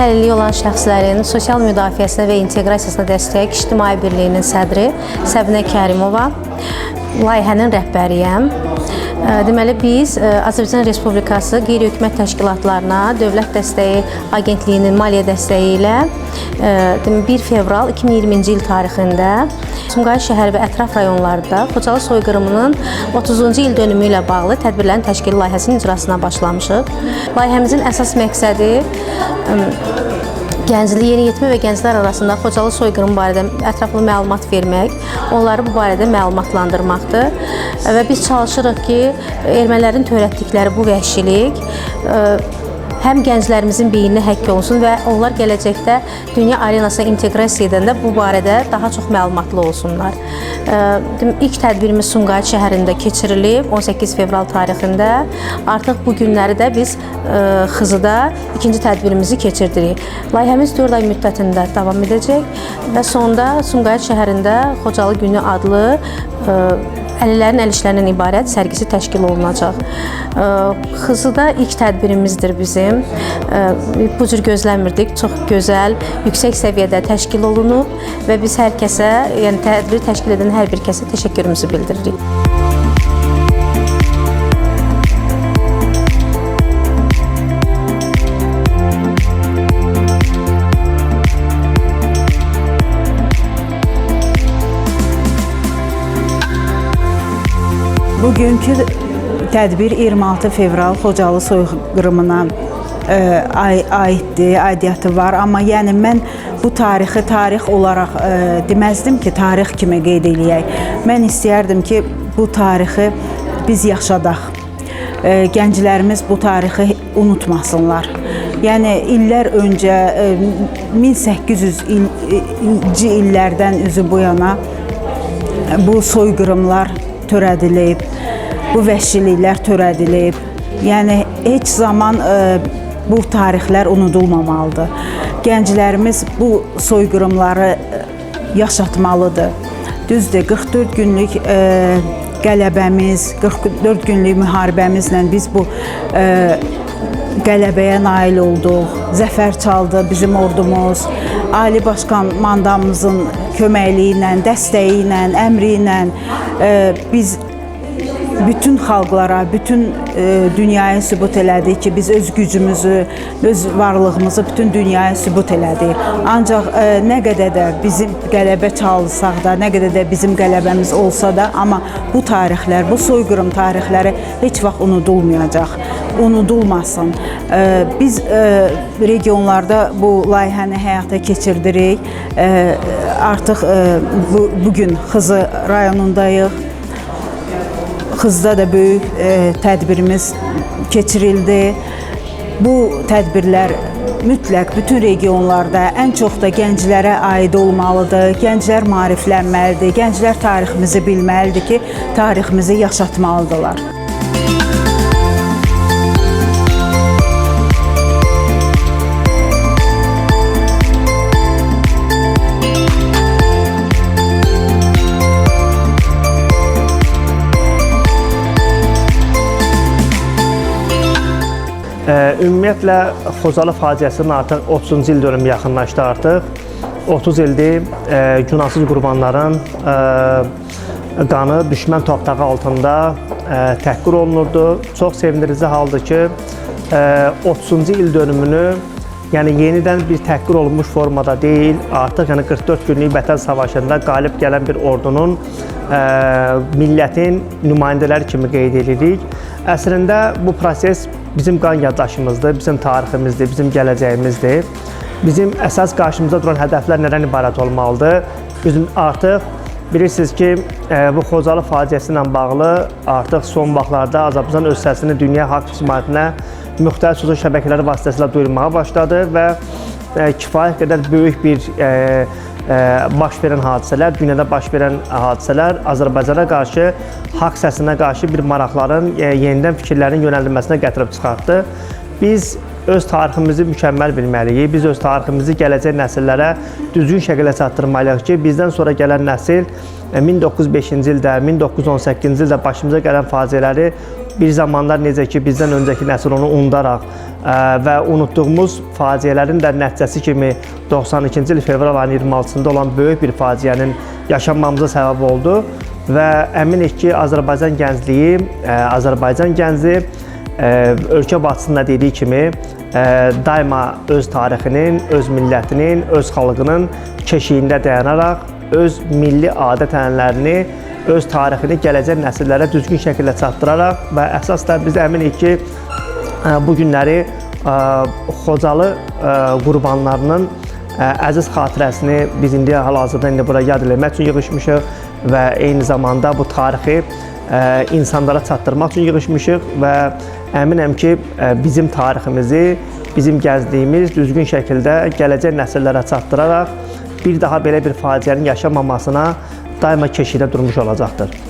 Müəyyən əlilliyi olan şəxslərin sosial müdafiəsinə və inteqrasiyasına dəstək İctimai Birliyinin sədri Səbinə Kərimova layihənin rəhbəriyəm. Deməli biz Azərbaycan Respublikası qeyri-hökumət təşkilatlarına dövlət dəstəyi agentliyinin maliyyə dəstəyi ilə ə, dem- 1 fevral 2020-ci il tarixində Sumqayıt şəhəri və ətraf rayonlarda Xocalı soyqırımının 30-cu il dönümü ilə bağlı tədbirlərin təşkili layihəsinin icrasına başlamışıq. Layihəmizin əsas məqsədi gənclik, yeniyetmə və gənclər arasında Xocalı soyqırımı barədə ətraflı məlumat vermək, onları bu barədə məlumatlandırmaqdır. Və biz çalışırıq ki, ermənilərin törətdikləri bu vəhşilik həm gənclərimizin beyninə həkk olunsun və onlar gələcəkdə dünya arenasına inteqrasiya edəndə bu barədə daha çox məlumatlı olsunlar. İlk tədbirimiz Sumqayıt şəhərində keçirilib 18 fevral tarixində. Artıq bu günləri də biz Xızıda ikinci tədbirimizi keçirdirik. Layihəmiz 4 ay müddətində davam edəcək və sonda Sumqayıt şəhərində Xocalı günü adlı ə, Əlillərin əl işlərindən ibarət sərgisi təşkil olunacaq. Xızıda ilk tədbirimizdir bizim. Bu cür gözləmirdik. Çox gözəl, yüksək səviyyədə təşkil olunub və biz hər kəsə, yəni tədbiri təşkil edən hər bir kəsə təşəkkürümüzü bildiririk. Bugünkü tədbir 26 fevral Xocalı soyqırımına ə, ay aiddir, aidiyyatı var, amma yəni mən bu tarixi tarix olaraq ə, deməzdim ki, tarix kimi qeyd eləyək. Mən istəyərdim ki, bu tarixi biz yaşadaq. Ə, Gənclərimiz bu tarixi unutmasınlar. Yəni illər öncə ə, 1800 il- ilci illərdən üzü bu yana bu soyqırımlar törədilib, bu vəhşiliklər törədilib. Yəni heç zaman ə, bu tarixlər unudulmamalıdır. Gənclərimiz bu soyqırımları ə, yaşatmalıdır. Düzdür, 44 günlük ə, qələbəmiz, 44 günlük müharibəmizlə biz bu ə, qələbəyə nail olduq. Zəfər çaldı bizim ordumuz. Ali Baş Komandanımızın köməkliyi ilə, dəstəyi ilə, əmri ilə e, biz bütün xalqlara, bütün e, dünyaya sübut elədik ki, biz öz gücümüzü, öz varlığımızı bütün dünyaya sübut elədik. Ancaq e, nə qədər də bizim qələbə çalsaq da, nə qədər də bizim qələbəmiz olsa da, amma bu tarixlər, bu soyqırım tarixləri heç vaxt unudulmayacaq. Unudulmasın. E, biz e, regionlarda bu layihəni həyata keçirdirik. E, artıq e, bu bu gün Xızı rayonundayıq. Xızda da böyük e, tədbirimiz keçirildi. Bu tədbirlər mütləq bütün regionlarda ən çox da gənclərə aid olmalıdır. Gənclər maariflənməlidir. Gənclər tariximizi bilməlidir ki, tariximizi yaşatmalıdırlar. Ümumiyyətlə Xocalı faciəsinin artıq 30-cu il dönümü yaxınlaşdı artıq. 30 ildir ə, günahsız qurbanların ə, qanı düşmən torpağı altında ə, təhqir olunurdu. Çox sevindirici haldır ki, ə, 30-cu il dönümünü yəni yenidən bir təhqir olunmuş formada deyil, artıq yəni 44 günlük Vətən savaşında qalib gələn bir ordunun ə, millətin nümayəndələri kimi qeyd edirik. Əslində bu proses bizim qan yaddaşımızdır, bizim tariximizdir, bizim gələcəyimizdir. Bizim əsas qarşımızda duran hədəflər nədən ibarət olmalıdır? Bizim artıq bilirsiniz ki, e, bu Xocalı faciəsi ilə bağlı artıq son vaxtlarda Azərbaycan öz səsini dünya xalq ictimaiyyətinə müxtəlif sosial şəbəkələri vasitəsilə duyurmağa başladı və e, kifayət qədər böyük bir e, baş verən hadisələr, dünyada baş verən hadisələr Azərbaycana qarşı, xalq səsinə qarşı bir maraqların, e, yenidən fikirlərin yönəldilməsinə gətirib çıxartdı. Biz öz tariximizi mükəmməl bilməliyik. Biz öz tariximizi gələcək nəsillərə düzgün şəkildə çatdırmalıyıq ki, bizdən sonra gələn nəsil e, 1905-ci ildə, 1918-ci ildə başımıza gələn faciələri bir zamanlar necə ki bizdən öncəki nəsil onu unudaraq ə, və unutduğumuz faciələrin də nəticəsi kimi 92-ci il fevral ayının 26-sında olan böyük bir faciənin yaşanmamıza səbəb oldu. Və əminik ki, Azərbaycan gəncliyi, ə, Azərbaycan gənci ə, ölkə başçısında dediyi kimi daima öz tarixinin, öz millətinin, öz xalqının keşiyində dayanaraq öz milli adət-ənənələrini, öz tarixini gələcək nəsillərə düzgün şəkildə çatdıraraq və əsas da biz əminik ki, bu günləri Xocalı qurbanlarının əziz xatirəsini biz indi hal-hazırda indi bura yad eləmək üçün yığışmışıq və eyni zamanda bu tarixi insanlara çatdırmaq üçün yığışmışıq və əminəm ki, bizim tariximizi, bizim gəncliyimiz düzgün şəkildə gələcək nəsillərə çatdıraraq bir daha belə bir faciənin yaşanmamasına daima keşiyə durmuş olacaqdır.